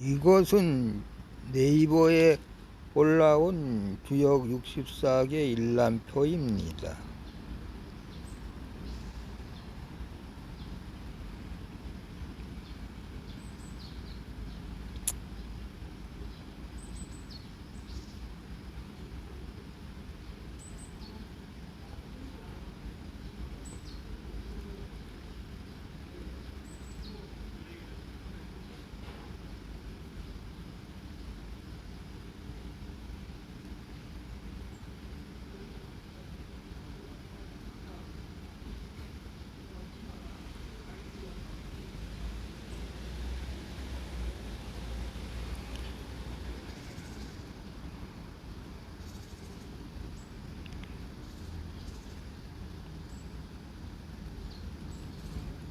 이것은 네이버에 올라온 주역 64개 일람표입니다.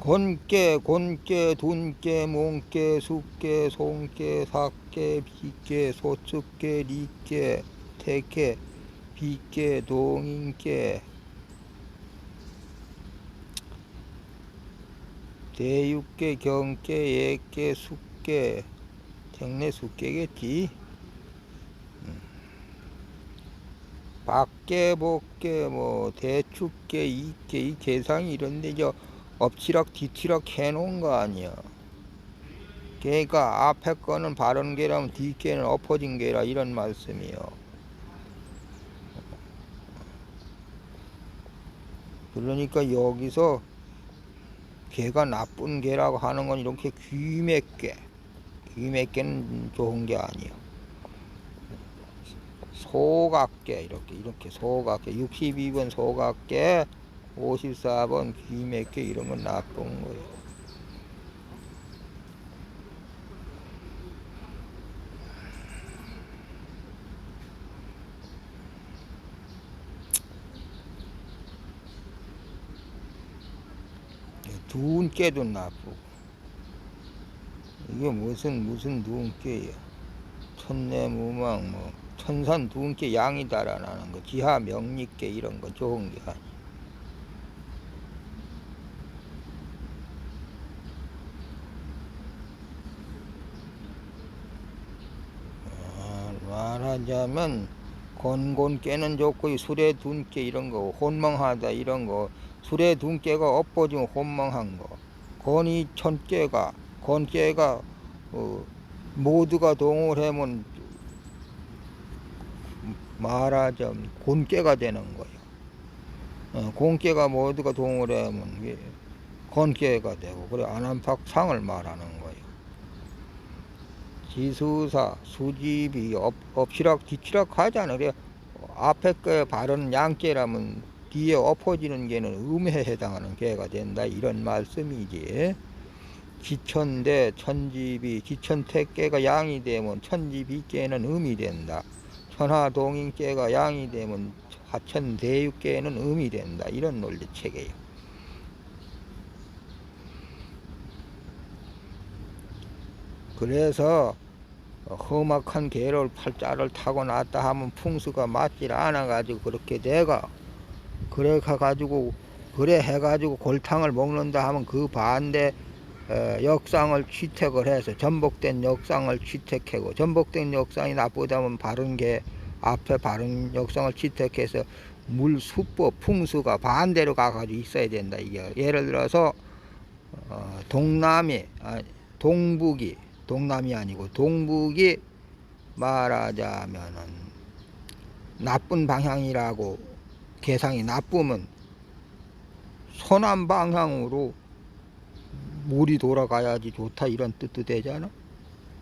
곤깨, 곤깨, 둔깨, 몽깨, 숙깨, 송깨, 사깨, 비깨, 소축깨, 리깨, 태깨, 비깨, 동인깨, 대육깨, 경깨, 예깨, 숙깨, tek내 숙깨겠지. 음. 박깨, 복깨, 뭐 대축깨, 이깨, 이 계상이 이런데 저 엎치락 뒤치락 해놓은 거 아니야. 걔가 앞에 거는 바른 게라면 뒤 게는 엎어진 게라 이런 말씀이요. 그러니까 여기서 걔가 나쁜 개라고 하는 건 이렇게 귀맥게, 귀맥게는 좋은 게 아니요. 소각계 이렇게 이렇게 소각계 62번 소각계 54번 귀맥게 이런 건 나쁜 거예요. 두은깨도 나쁘고. 이게 무슨 무슨 두은깨야 천내무망 뭐 천산 두은깨 양이 달아나는 거 지하 명리깨 이런 거 좋은 게 아니야 아, 말하자면 곤곤 깨는 좋고 이 술에 둔깨 이런 거 혼망하다 이런 거 술에 둔 깨가 엎어지면 혼망한 거 건이 천 깨가 건 깨가 어, 모두가 동을 하면 말하자면 곤깨가 되는 거예요. 어, 곤깨가 모두가 동을 하면 이게 건깨가 되고 그래 안한팍 상을 말하는 거예요. 지수사 수집이 엎, 엎치락 뒤치락 하잖아. 그래 앞에 거에 바른 양깨라면 뒤에 엎어지는 개는 음해에 해당하는 개가 된다 이런 말씀이지. 기천대 천집이 기천택개가 양이 되면 천집이개는 음이 된다. 천하동인개가 양이 되면 하천대육개는 음이 된다. 이런 논리체계예요. 그래서 험악한 개를 팔자를 타고 났다 하면 풍수가 맞질 않아 가지고 그렇게 내가 그래 가지고 그래 해가지고 골탕을 먹는다 하면 그 반대 어, 역상을 취택을 해서 전복된 역상을 취택하고 전복된 역상이 나쁘다면 바른 게 앞에 바른 역상을 취택해서 물 수법 풍수가 반대로 가가지고 있어야 된다 이게. 예를 들어서 어, 동남이 아, 동북이 동남이 아니고 동북이 말하자면은 나쁜 방향이라고 계상이 나쁘면 서남 방향으로 물이 돌아가야지 좋다 이런 뜻도 되잖아.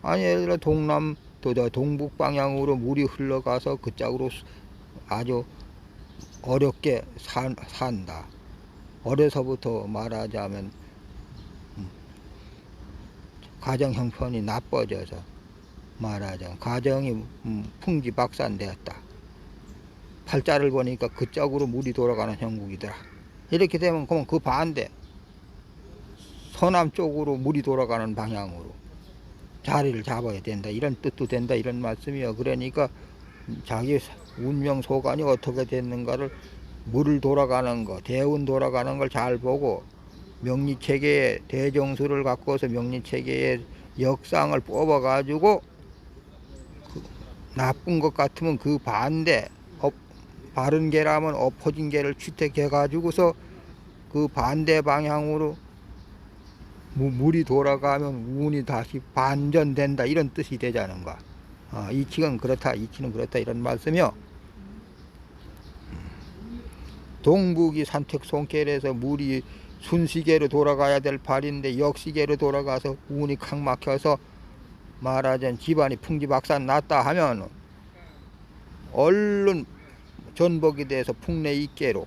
아니 예를 들어 동남 또 동북 방향으로 물이 흘러가서 그 짝으로 아주 어렵게 산, 산다. 어려서부터 말하자면 음, 가정 형편이 나빠져서 말하자면 가정이 음, 풍지박산되었다. 팔자를 보니까 그쪽으로 물이 돌아가는 형국이더라. 이렇게 되면 그러면 그 반대 서남 쪽으로 물이 돌아가는 방향으로 자리를 잡아야 된다. 이런 뜻도 된다. 이런 말씀이요. 그러니까 자기 운명 소관이 어떻게 됐는가를 물을 돌아가는 거, 대운 돌아가는 걸 잘 보고 명리체계의 대정수를 갖고서 명리체계의 역상을 뽑아가지고 그 나쁜 것 같으면 그 반대 업, 바른 개라면 엎어진 개를 채택해가지고서 그 반대 방향으로 무- 물이 돌아가면 운이 다시 반전된다 이런 뜻이 되자는 거. 아, 이치는 그렇다, 이치는 그렇다 이런 말씀이요. 동북이 산택 손길에서 물이 순시계로 돌아가야 될 발인데 역시계로 돌아가서 운이 칵 막혀서 말하자면 집안이 풍지박산 났다 하면 얼른 전복이 돼서 풍내 있게로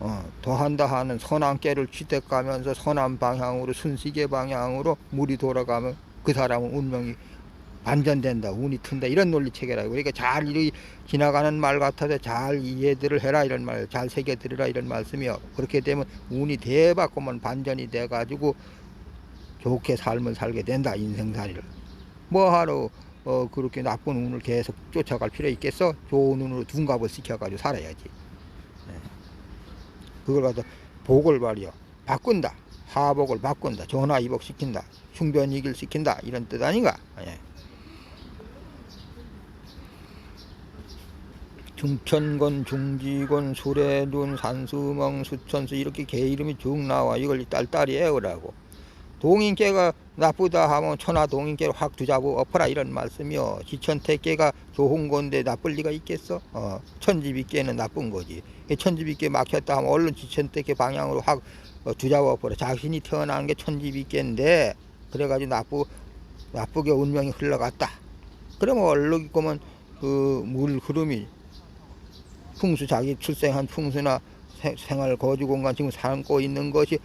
어, 더한다 하는 선안깨를 취득하면서 선안 방향으로 순시계 방향으로 물이 돌아가면 그 사람은 운명이 반전된다 운이 튼다 이런 논리 체계라고. 그러니까 잘 이 지나가는 말 같아서 잘 이해들을 해라 이런 말 잘 새겨 들으라 이런 말씀이요. 그렇게 되면 운이 대바꾸면 반전이 돼 가지고 좋게 삶을 살게 된다 인생살이를. 뭐하러 어 그렇게 나쁜 운을 계속 쫓아갈 필요 있겠어? 좋은 운으로 둔갑을 시켜가지고 살아야지. 네. 그걸 갖다 복을 발이요. 바꾼다. 하복을 바꾼다. 전화이복 시킨다. 흉변 이길 시킨다. 이런 뜻 아닌가? 예. 중천건, 중지건, 수레둔, 산수멍, 수천수 이렇게 개 이름이 쭉 나와. 이걸 딸딸이 애우라고. 동인께가 나쁘다 하면 천하 동인께를 확 두자고 엎어라 이런 말씀이요. 지천태께가 좋은 건데 나쁠 리가 있겠어? 어, 천지비께는 나쁜 거지. 천지비께 막혔다 하면 얼른 지천태께 방향으로 확 어, 두자고 엎어라. 자신이 태어난 게 천지비께인데 그래가지고 나쁘, 나쁘게 운명이 흘러갔다. 그러면 얼른 거면 그 물 흐름이 풍수 자기 출생한 풍수나 생- 생활 거주 공간 지금 삼고 있는 것이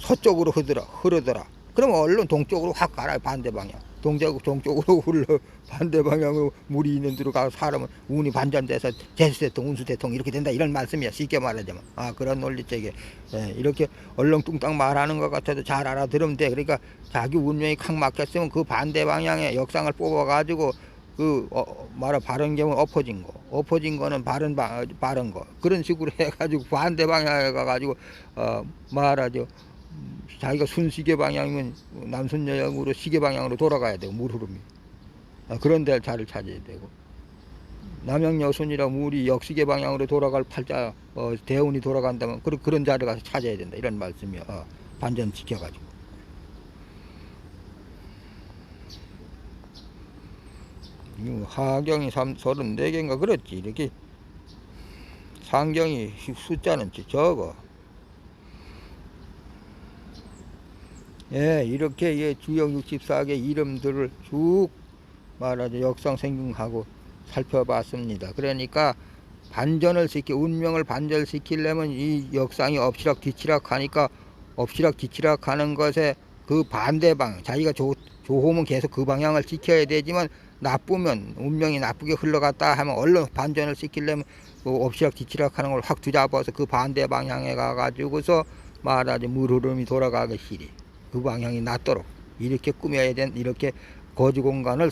서쪽으로 흐르더라 흐르더라. 그러면 얼른 동쪽으로 확 가라 반대 방향. 동쪽 동쪽으로 흘러 반대 방향으로 물이 있는 데로 가서 사람은 운이 반전돼서 제수 대통 운수 대통 이렇게 된다. 이런 말씀이야. 쉽게 말하자면. 아 그런 논리적에 예, 이렇게 얼렁뚱땅 말하는 것 같아도 잘 알아들으면 돼. 그러니까 자기 운명이 칵 막혔으면 그 반대 방향에 역상을 뽑아 가지고 그 어, 말아 바른 경우 엎어진 거. 엎어진 거는 바른 방 바른 거. 그런 식으로 해가지고 반대 방향에 가가지고 어 말하죠. 음, 자기가 순시계 방향이면 남순여역으로 시계 방향으로 돌아가야 되고 물 흐름이. 아, 그런 데를 자를 찾아야 되고. 남양여순이라 물이 역시계 방향으로 돌아갈 팔자 어, 대운이 돌아간다면 그런 그런 자를 가서 찾아야 된다. 이런 말씀이야 어, 반전 지켜가지고 하경이 34개인가 그렇지. 이렇게 상경이 숫자는 적어. 예 이렇게 예, 주역 64개 이름들을 쭉 말하자 역상 생경하고 살펴봤습니다. 그러니까 반전을 시키 운명을 반전시키려면 이 역상이 엎치락 뒤치락 하니까 엎치락 뒤치락 하는 것에 그 반대 방 자기가 좋, 좋으면 계속 그 방향을 지켜야 되지만 나쁘면 운명이 나쁘게 흘러갔다 하면 얼른 반전을 시키려면 그 엎치락 뒤치락 하는 걸 확 뒤잡아서 그 반대 방향에 가가지고서 말하자 물 흐름이 돌아가기 시리. 그 방향이 낫도록 이렇게 꾸며야 된 이렇게 거주 공간을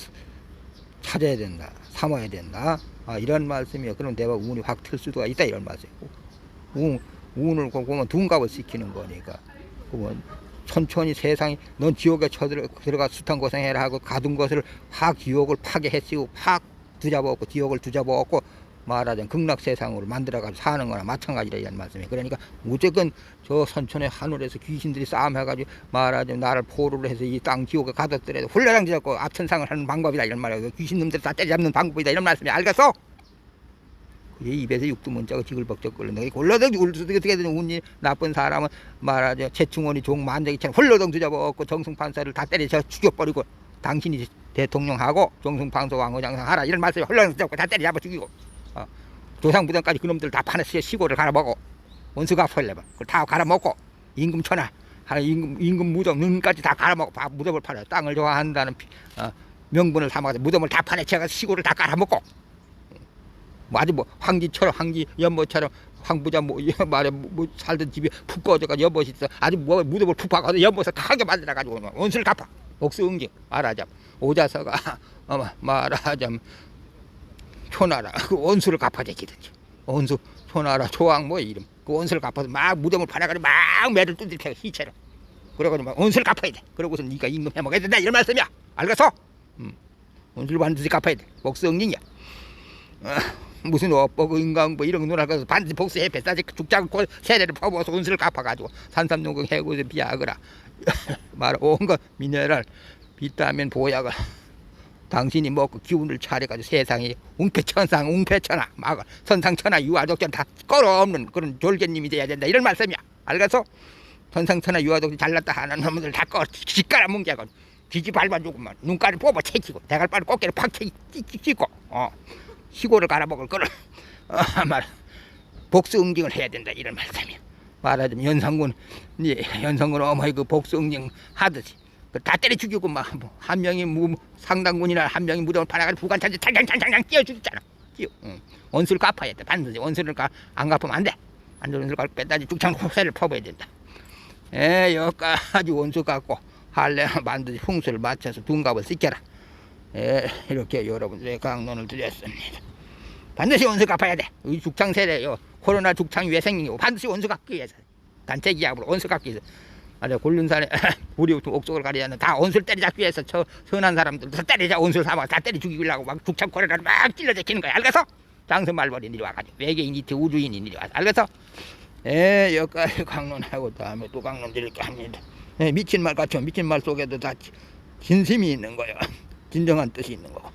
찾아야 된다 삼아야 된다. 아, 이런 말씀이에요. 그럼 내가 운이 확 틀 수도 있다 이런 말씀이고. 운, 운을 보면 둔갑을 시키는 거니까. 그러면 천천히 세상이 넌 지옥에 쳐들어 들어가 숱한 고생해라 하고 가둔 것을 확 지옥을 파괴해치고 확 두잡아먹고 지옥을 두잡아먹고 말하자면 극락 세상으로 만들어가지고 사는 거나 마찬가지라 이런 말씀이에요. 그러니까 무조건 저 선천의 하늘에서 귀신들이 싸움해가지고 말하자면 나를 포로로 해서 이 땅 지옥에 가뒀더라도 훌라랑 지었고 앞천상을 하는 방법이다 이런 말이에요. 귀신놈들 다 때려잡는 방법이다 이런 말씀이 알겠어? 그게 입에서 육두문자가 지글벅적 끓는다. 홀러덩 어떻게 되든 운이 나쁜 사람은 말하자 최충원이 종 만대기처럼 홀러덩 두잡아갖고 정승판사를 다 때려서 죽여버리고 당신이 대통령하고 정승판사 왕후장상 하라. 이런 말씀이 홀러덩 두잡고 다 때려잡아 죽이고. 어. 조상부당까지 그놈들 다 파내서 시골을 갈아먹어. 원수가 펄려봐 그걸 다 갈아먹고 임금 천하 하나 임금, 임금 무덤 눈까지 다 갈아먹고 다 무덤을 팔아 땅을 좋아한다는 피- 어, 명분을 삼아서 무덤을 다 파내쳐가 시골을 다 갈아먹고 뭐 아주 뭐 황지처럼 황지 연못처럼 황부자 뭐이 말에 뭐, 뭐 살던 집이 푹 꺼져가 연못이 있어 아주 뭐 무덤을 푹 박아서 연못을 크게 만들어 가지고 원수를 갚아 복수응징 말하자면 오자서가 어머 말하자면 초나라 그 원수를 갚아제기든지 원수 초나라 초왕 뭐 이름 그 원수를 갚아서 막 무덤을 팔아가지고 막 매를 두들겨 희체로 그래가지고 막 원수를 갚아야 돼. 그러고서 네가 임금 해먹어야 된다 이런 말씀이야. 알겠어? 음. 원수를 반드시 갚아야 돼. 복수응징이야. 어, 무슨 어버그 인강 뭐 이런 거 놀아 가서 반드시 복수해 뱃사지 죽자고 고 세대를 퍼부어서 원수를 갚아가지고 산삼농경 해고서 비아그라. 말 온거 미네랄 비타민 보약을 당신이 먹고 기운을 차려가지고 세상에 웅패천상 웅패천하 막 선상천하 유아독전 다 끌어없는 그런 졸개님이 돼야 된다. 이런 말씀이야. 알겠어? 선상천하 유아독전 잘났다 하는 놈들 다 끌어 기가라 뭉개고 뒤지 밟아주고만 눈가를 뽑아 채키고 대갈바를 꽃게를 팍 채, 찍고 어 시골을 갈아먹을 거를. 어, 말 복수 응징을 해야 된다 이런 말씀이야. 말하자면 연상군 예, 연상군 어머니 그 복수 응징 하듯이. 그다 때려 죽이고 막 한 명이 무, 상당군이나 한 명이 무덤을 팔아가지고 부관탄지 탕탕탕탕 뛰어 죽였잖아. 뛰어 응. 원수를 갚아야 돼. 반드시 원수를 가, 안 갚으면 안돼. 안 원수를 갚고 뺐다지 죽창 호세를 퍼버야 된다. 에 여기까지 원수 갚고 할래 반드시 풍수를 맞춰서 둔갑을 시켜라 에 이렇게 여러분들의 강론을 드렸습니다 반드시 원수 갚아야 돼. 이 죽창 세대, 요 코로나 죽창 왜 생기고 반드시 원수 갚기 위해서 단체 기합으로 원수 갚기 위해서. 아래 곤륜산에 우리 옥속을 가리자는 다 원수를 때리잡기 위해서 저 선한 사람들 다 때리자 원수를 삼아 다 때려 죽이려고 막 죽창 코로나를 막 찔러제키는 거야. 알겠어? 장선 말벌이 이리 와가지고 외계인 이트 우주인이 이리 와서 알겠어? 에 여기까지 강론하고 다음에 또 강론 드릴게 합니다. 에, 미친 말 같죠? 미친 말 속에도 다 지- 진심이 있는 거예요. 진정한 뜻이 있는 거고.